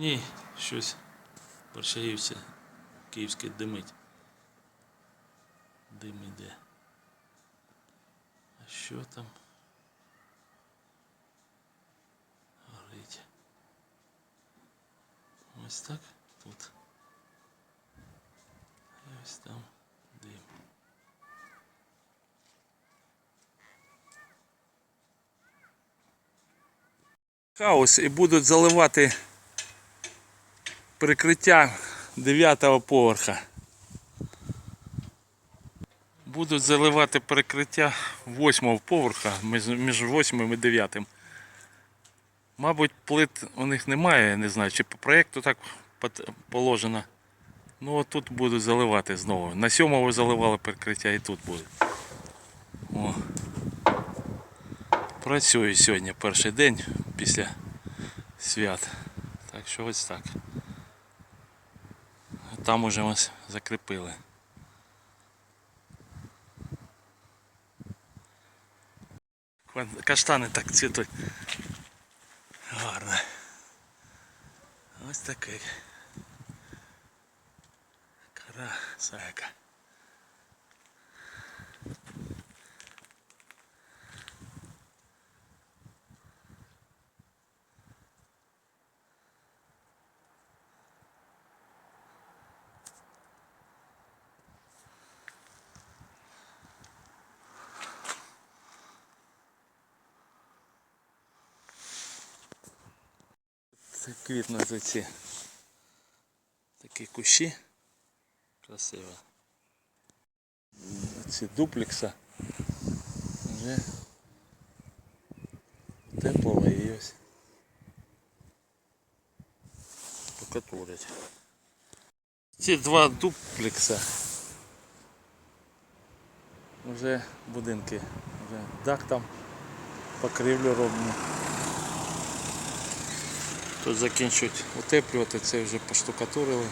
Ні, щось Борщагівці київське димить. Дим іде. А що там? Горить. Ось так тут. І ось там дим. Хаос і будуть заливати прикриття 9 поверха. Будуть заливати перекриття 8 поверха між, між 8 і 9. Мабуть, плит у них немає, не знаю, чи по проєкту так положено. Ну от тут будуть заливати знову. На 7 заливали перекриття і тут будуть. О. Працюю сьогодні перший день після свят. Так що ось так. Там уже ось закріпили. Каштани так цвітуть. Гарно. Ось такий. Красавка. Це квітнуть ці такі кущі. Красиво. Ці дуплекса. Вже тепло і ось. Покатурять. Ці два дуплекса. Вже будинки. Вже дах там покрівлю робимо. Тут закінчують утеплювати, це вже поштукатурили.